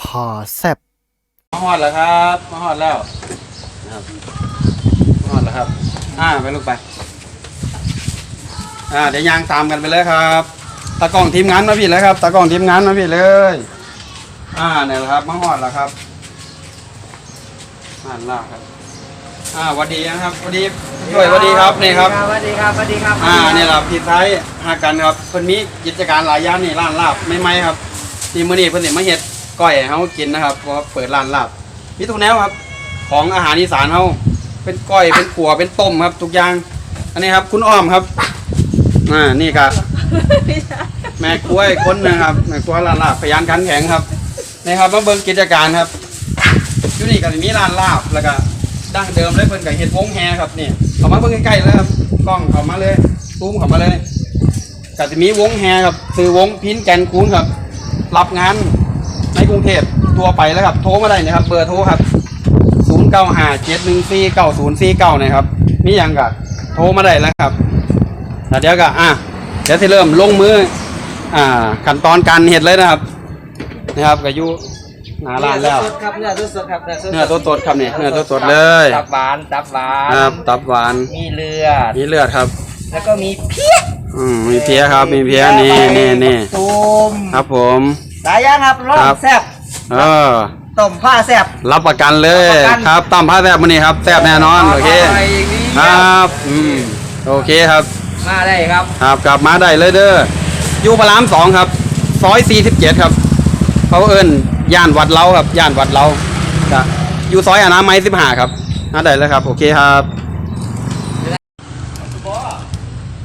ตั้มผ่าแซบมาฮอดแล้วครับมาฮอดแล้วนะครับมาฮอดแล้วครับ อ่าไปลูกไป อ่าเดี๋ยวยางตามกันไปเลยครับตากล้องทีมงานมาพี่เลยครับตากล้องทีมงานมาพี่เลย อ่าเนี่ยแหละครับมาฮอดแล้วครับอ่านล่าครับ อ่าหวัสดีนะครับหวัสดีด้วยหวัสดีครับนี่ครับ สวัสดีครับสวัสดีครับอ่าเนี่ยแหละพี่ไทยหากันครับเพิ่นมีกิจการหลายอย่างนี่ร้านลาบไม่ไหมครับนี่มื้อนี้เพิ่นสิมาเฮ็ด ก้อยให้เฮากินนะครับเพราะว่าเปิดร้านลาบมีทุกแนวครับ ของอาหารอีสานเฮาเป็นก้อยเป็นขัวเป็นต้มครับ ทุกอย่าง อันนี้ครับ คุณอ้อมครับอ่านี่ก็แม่กล้วยคนหนึงครับแม่กล้วยร้านลาบพยานขันแข็งครับนี่ครับมาเบิ่งกิจการครับอยู่นี่ก็สิมีร้านลาบแล้วก็ดั้งเดิมเลยเพิ่นก็เฮ็ดวงแฮครับนี่เข้ามาเบิ่งใกล้ๆเลยครับกล้องเข้ามาเลยซูมเข้ามาเลยก็สิมีวงแฮครับซื้อวงพินแกนคูนครับ รับงาน ในกรุงเทพทั่วไปแล้วครับ โทรมาได้นะครับ เบอร์โทรครับ0 9 5 7 1 4 9 0 4 9นะครับมีหยังก็โทรมาได้แล้วครับแล้วเดี๋ยวก็อะเดี๋ยวที่เริ่มลงมือ อ่าขั้นตอนการเห็ดเลยนะครับ นะครับก็อยู่หน้าร้านแล้วเนื้อสดๆครับเนื้อสดๆครับเนื้อสดๆครับเนี่ยเนื้อสดๆเลย ตับหวานตับหวานครับ ตับหวาน มีเลือด มีเลือดครับ แล้วก็มีเพี้ย อืมมีเพี้ยครับ มีเพี้ยนี่นี่นี่ตุ่มครับผม หลายอย่างครับร่อครังบแซ่บเออ ต้มผ้าแซ่บ รับประกันเลยรับประกัน ครับตามผ้าแซบมันนี่ครับแซบแน่นอนโอเค ร่ยดีครับอืมโอเคครับ มาได้ครับ ครับกลับมาได้เลยเด้ออยู่พระรามสองครับ ซอยสี่สิบเจ็ดครับเขาเอิ้นย่านวัดเราครับย่านวัดเราจะอยู่ซอยอนามัยสิบห้าครับมาได้เลยครับ โอเคครับ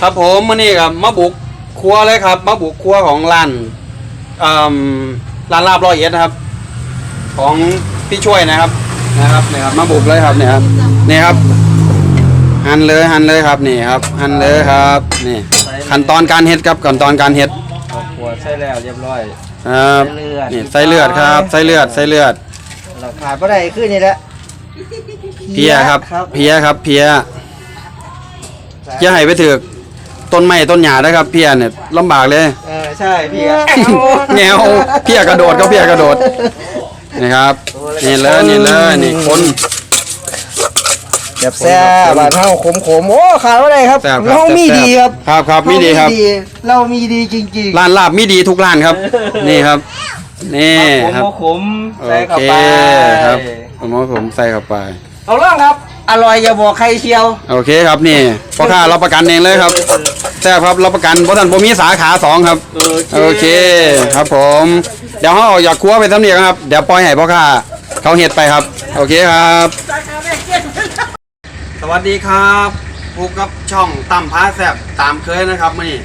ครับผมมื่อนี้ครับมาบุกครัวเลยครับมาบุกครัวของร้าน อืมร้านลาบร้อยเอ็ดนะครับ ของพี่ช่วยนะครับนะครับนี่ครับมาบุกเลยครับเนี่ยครับนี่ครับ หั่นเลยหั่นเลยครับนี่ครับหั่นเลยครับนี่ขั้นตอนการเฮ็ดครับขั้นตอนการเฮ็ดเอาขวดใส่แล้วเรียบร้อยครับใส่เลือดนี่ใส่เลือดครับใส่เลือดใส่เลือดเราขาดไม่ได้ขึ้นนี่แหละเพียครับเพียครับเพียอย่าให้ไปถือกต้นไม้ต้นหญ้านะครับ เพียเนี่ยลำบากเลยเออ ใช่เพียแนวเพียกระโดดก็เพียกระโดดนี่ครับนี่เลยนี่เลยนี่คนแบบแซ่บบานเฮาขมขมๆโอ้ขาดไม่ได้ครับแซ่บครับเรามีแซ่บดีครับครับครับมีดีครับเรามีดีจริงๆร้านลาบมีดีทุกร้านครับ นี่ครับนี่ครับขมๆโอใส่เข้าเคไปครับผมว่าผมใส่เข้าไปเอาเรื่องครับ อร่อยอย่าบอกใครเชียว โอเคครับนี่พ่อค้ารับประกันเองเลยครับแซ่บครับรับประกันเพราะท่านผมมีสาขาสองครับ โอเคครับผม เดี๋ยวเขาออกจากครัวไปทำเนียงครับ เดี๋ยวปล่อยให้พ่อค้าเขาเห็ดไปครับ โอเคครับ สวัสดีครับพบกับช่องตั้มพาแซบตามเคยนะครับมื่อนี้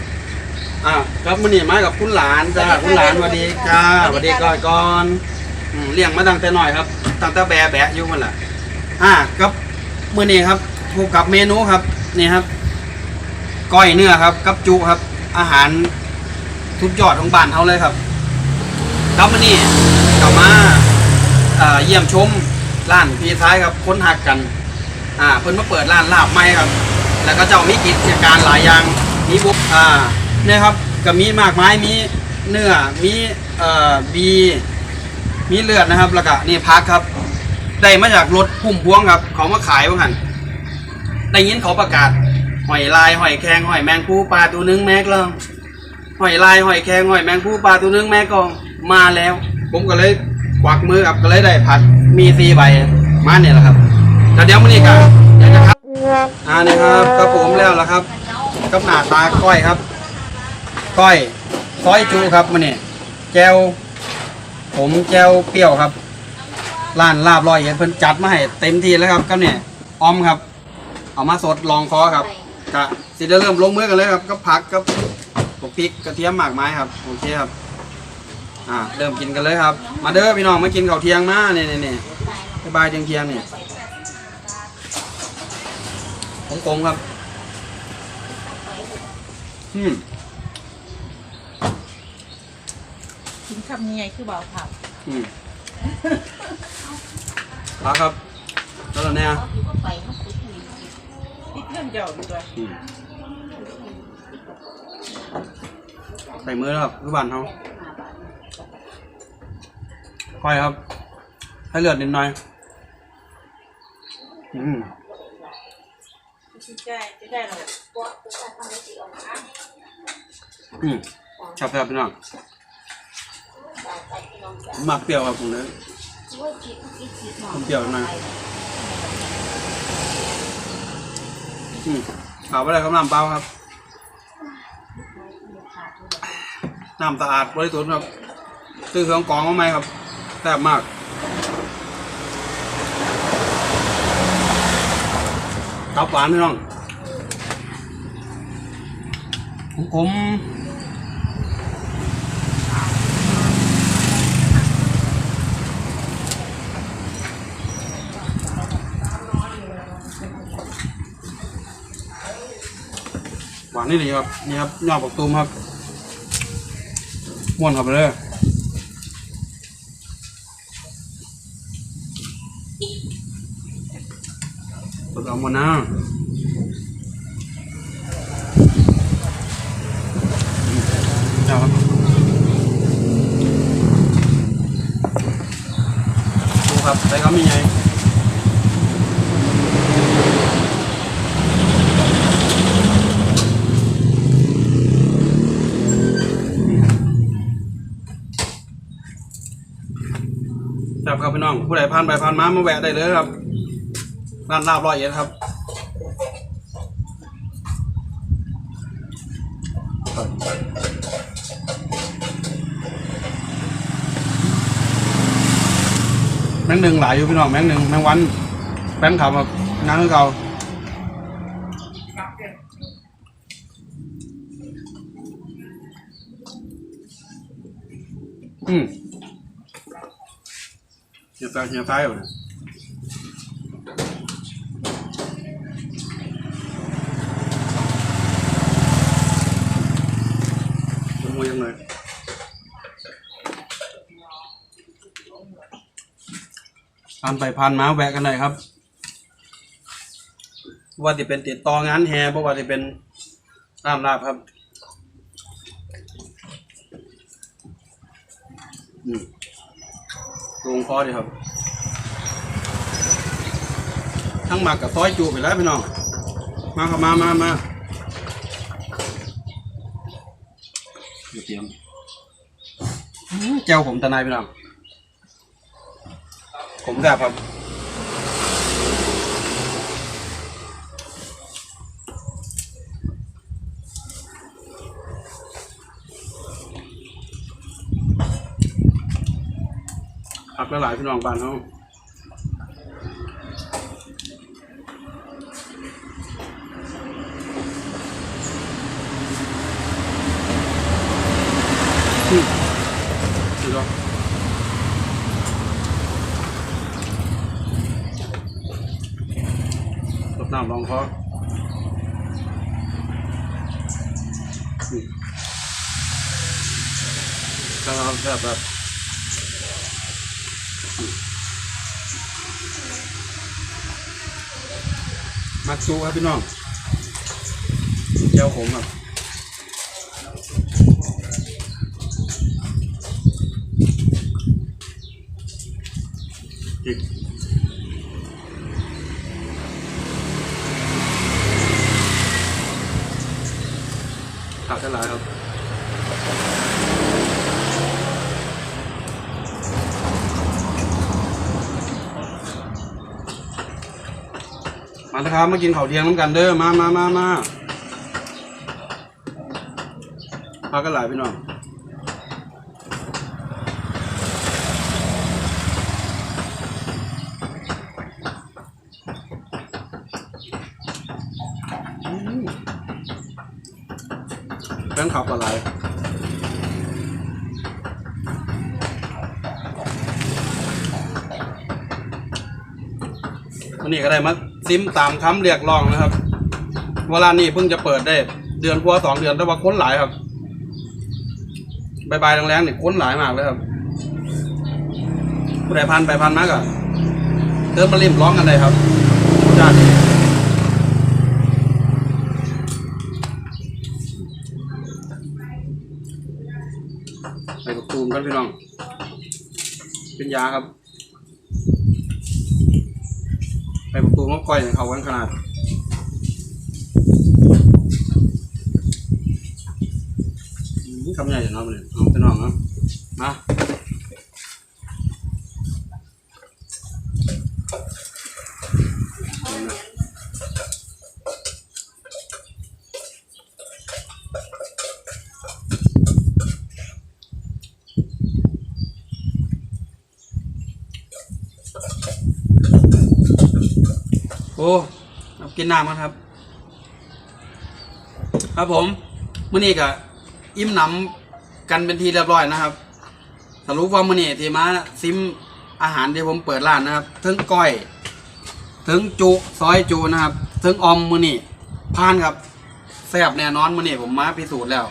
อ่าครับมื่อนี้มากับคุณหลานจ้าคุณหลานสวัสดีจ้าสวัสดีก่อนก่อนอืมเลี้ยงมาตั้งแต่หน่อยครับตั้งแต่แบะแบะอยู่มันแหละอ่าครั บมื่อนี้ครับพบกับเมนูครับนี่ครับก้อยเนื้อครับ กับจุครับ อาหารทุกยอดของบ้านเขาเลยครับครับมื่อนี้กลับมาเยี่ยมชมร้านพี่ท้ายครับค้นหักกันอ่าเพิ่นมาเปิดร้านลาบใหม่ครับ แล้วก็เจ้ามีกิจการหลายอย่างมีบุกอ่าเนี่ยครับก็มีมากมายมีเนื้อมีเอ่อบีมีเลือดนะครับแล้วก็นี่พักครับ ได้มาจากรถพุ่มพวงครับ เขามาขายว่างันได้ยินเขาประกาศหอยลายหอยแครงหอยแมงผู้ปลาตัวหนึงแม่กลองหอยลายหอยแครงหอยแมงผู้ปลาตัวหนึงแม่กองมาแล้ว ผมก็เลยกวักมือครับก็เลยได้ผัดมีซีใบมาเนี่ยแหละครับแต่เดี๋ยวมื้อนี้กันเดี๋ยวนะครับอ่านี่ครับกระผมแล้วละครับกับหน้าตาก้อยครับ ก้อยซอยจูครับมื้อนี้แจวผมแจวเปรี้ยวครับ ร้านลาบลอยเห็นเพิ่นจัดมาให้เต็มที่แล้วครับกับเนี่ยออมครับ เอามาสดลองคอครับกะสิจะเริ่มลงมือกันเลยครับกับผักกับพวกพริกกระเทียมหมากไม้ครับโอเคครับอ่าเริ่มกินกันเลยครับ มาเด้อพี่น้องมากินข้าวเที่ยงมาเนี่ยเนี่ยเนี่ยบายเที่ยงเที่ยงๆเนี่ยของกงครับอืมกินคำยังไงคือเบาผักอืมรัก ครับแล้วเหรอเนี่ยนิดเรื่องเดียวดีกว่าอืมใส่มือแล้วครับรูปบันเขาค่อยครับ ให้เลือดนิดหน่อย อืมจะได้จะได้หรออืมชอบครับพี่น้องหมักเปรี้ยวครับผมเลยผม เปรี้ยวหน่อยอืมเอาไปเลยครับน้ำเปล่าครับ น้ำสะอาดบริสุทธิ์ครับซื้อเครื่องกรองมาไหมครับแซ่บมากครับหวานพี่น้องผมผมานนี่ดีครับนี่ครับยอดปักตูมครับม้วนเข้าไปเลยกดเอามานะครับดูครับใส่คำยังไง ครับครับพี่น้องผู้ใดผ่านไปผ่านมามาแวะได้เลยครับร้านลาบร้อยเอ็ดครับแมงหนึ่งหลายอยู่พี่น้องแมงหนึ่งแมงวันแป้งขาวแบบงานของเขาอืมเหี่ยว ตาเหี่ยวตายอยู่นะมันมวยยังไงผ่านไปผ่านมาแวะกันหน่อยครับ ว่าจะเป็นติดต่องานแฮบ่ว่าจะเป็นตามลาบครับ อืม ลงคอดีครับ ทั้งหมักกับซอยจูไปแล้วพี่น้อง มาครับมามามาเดี๋ยวเตรียมเจ้าผมตะนายพี่น้องผมแบบครับ ผักหลายพี่น้องบ้านเขาอืมดูดอกรดน้ำรองคออืมครับแบบแบบ มักซูครับพี่น้องเจ้าผมครับอีกขาดเท่าไหร่ครับ มาเถอะครับมากินข้าวเที่ยงน้ำกันเด้อมามามามาพากันหลายพี่น้องอืมแฟนขับอะไรวันนี้ก็ได้มา ซิมตามคำเรียกร้องนะครับเวลานี้เพิ่งจะเปิดได้ เดือนกว่าสองเดือนแต่ว่าค้นหลายครับบายบแรงๆเนี่ยค้นหลายมากเลยครับผู้ใดพันไปพันมากอะเติมมาริมร้องกันเลยครับจ้าดีไปกับตูมกันพี่น้อง เป็นยาครับ ไปประตูมะก้อยเนี่ยเขากันขนาดนี้คำใหญ่เนาะมันเนี่ยเอาไปน้องเนาะมา อ้เอากินน้ำกันครับ ครับผมมื้อนี้ก็อิ่มหนำกันเป็นทีเรียบร้อยนะครับสรุปว่ามื้อนี้ที่มาซิมอาหารที่ผมเปิดร้านนะครับเทิงก้อยเทิงจุซอยจุนะครับเทิงออมมื้อนี้ผ่านครับแซ่บแน่นอนมื้อนี้ผมมาพิสูจน์แล้ว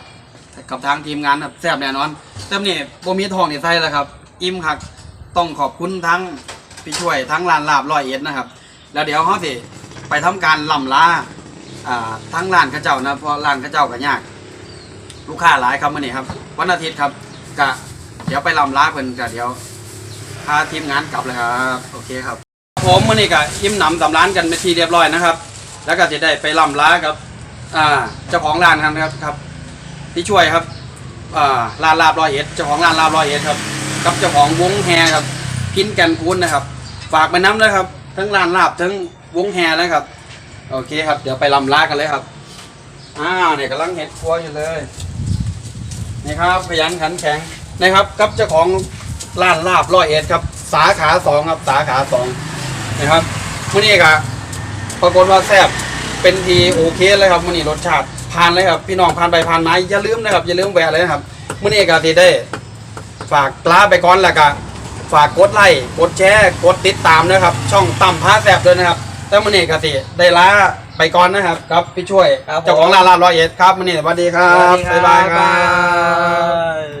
กับทางทีมงานครับแซ่บแน่นอนแต่มื้อนี้บ่มีทองนี่ใส่แล้วครับ อิ่มคักต้องขอบคุณทั้งพี่ช่วยทั้งร้านลาบร้อยเอ็ดนะครับ แล้วเดี๋ยวเขาสิไปทำการล่ำลาอ่าทั้งร้านข้าเจ้านะเพราะร้านข้าเจ้าก็ยาก ลูกค้าหลายครับมื่อนี้ครับ วันอาทิตย์ครับกะเดี๋ยวไปลำลาเพิ่นกะเดี๋ยวพาทีมงานกลับเลยครับโอเคครับผมมื่อนี้กะอิ่มหนำสำร้านกันเป็นทีเรียบร้อยนะครับ แล้วก็จะได้ไปลำลากับอ่าเจ้าของร้านครับครับที่ช่วยครับอ่าร้านลาบร้อยเอ็ดเจ้าของร้านลาบร้อยเอ็ดครับกับเจ้าของวงแฮครับพินแกันคูนนะครับ ฝากไปน้ำด้วยครับ ทั้งร้านลาบทั้งวงแฮนะครับ โอเคครับ เดี๋ยวไปลำลากันเลยครับอ้าวเนี่ยกำลังเห็ดครัวอยู่เลยนี่ครับขยันขันแข็งนะครับกับเจ้าของร้านลาบร้อยเอ็ดครับ สาขาสองครับสาขาสองนะครับมื่อนี้ก็ปรากฏว่าแซ่บเป็นทีโอเคเลยครับมื่อนี้รสชาติผ่านเลยครับพี่น้องผ่านไปผ่านมาอย่าลืมนะครับอย่าลืมแวะเลยนะครับมื่อนี้ก็ที่ได้ฝากลาไปก่อนแล้วก็ ฝากกดไลค์กดแชร์กดติดตามนะครับ ช่องต่ำพาแซบด้วยนะครับแต่มื่อนี้ก็สิได้ลาไปก่อนนะครับครับพี่ช่วย ครับผม เจ้าของร้านลาบร้อยเอ็ดครับมื่อนี้สวัสดีครับสวัสดีครับ บ๊ายบายครับบ๊ายบาย